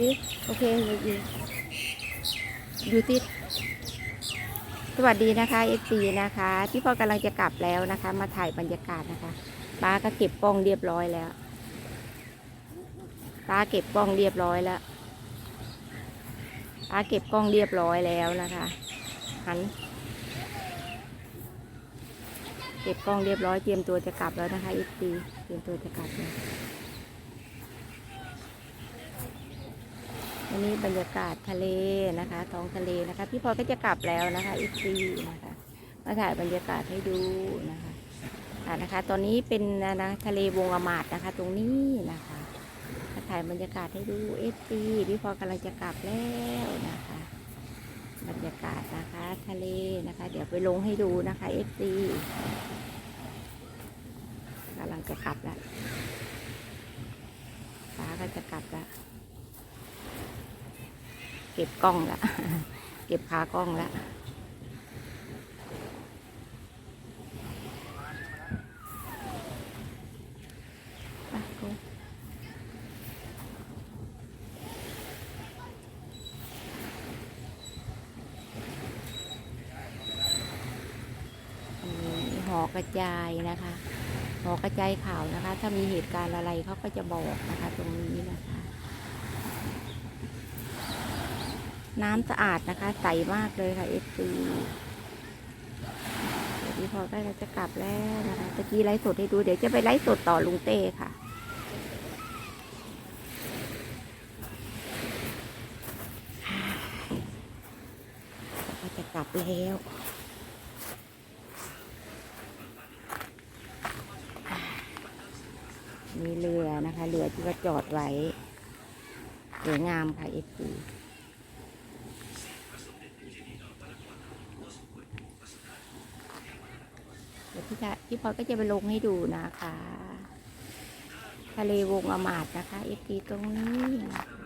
นี่โอเคเลยดีอยู่ที่สวัสดีนะคะเอฟซีนะคะพี่พ่อกำลังจะกลับแล้วนะคะ มาถ่ายบรรยากาศนะคะป้าก็เก็บกล้องเรียบร้อยแล้วป้าเก็บกล้องเรียบร้อยแล้วป้าเก็บกล้องเรียบร้อยแล้วนะคะหันเก็บกล้องเรียบร้อยเตรียมตัวจะกลับแล้วนะคะเอฟซีเตรียมตัวจะกลับแล้ว วันนี้บรรยากาศทะเลนะคะท้องทะเลนะคะ พี่พลอก็จะกลับแล้วนะคะอีซีนะคะมาถ่ายบรรยากาศให้ดูนะคะอ่านะคะ ตอนนี้เป็นนะทะเลวงอมาดนะคะ ตรงนี้นะคะมาถ่ายบรรยากาศให้ดูเอซีพี่พลอกำลังจะกลับแล้วนะคะ บรรยากาศนะคะทะเลนะคะ เดี๋ยวไปลงให้ดูนะคะเอซีกำลังจะกลับแล้วฟ้าก็จะกลับแล้ว เก็บกล้องละเก็บขากล้องละไปกูนี่หอกระจายนะคะหอกระจายข่าวนะคะ ถ้ามีเหตุการณ์อะไรเขาก็จะบอกนะคะ ตรงนี้นะคะ น้ำสะอาดนะคะ ใสมากเลยค่ะเอฟซีเดี๋ยวพี่พอใกล้เราจะกลับแล้วนะคะตะกี้ไลฟ์สดให้ดูเดี๋ยวจะไปไลฟ์สดต่อลุงเต้ค่ะก็จะกลับแล้วมีเรือนะคะเรือที่ว่าจอดไว้สวยงามค่ะเอฟซี ดี๋ยวพี่จะพี่พอก็จะไปลงให้ดูนะคะ ทะเลวงอมาดนะคะเอฟซีตรงนี้นะคะ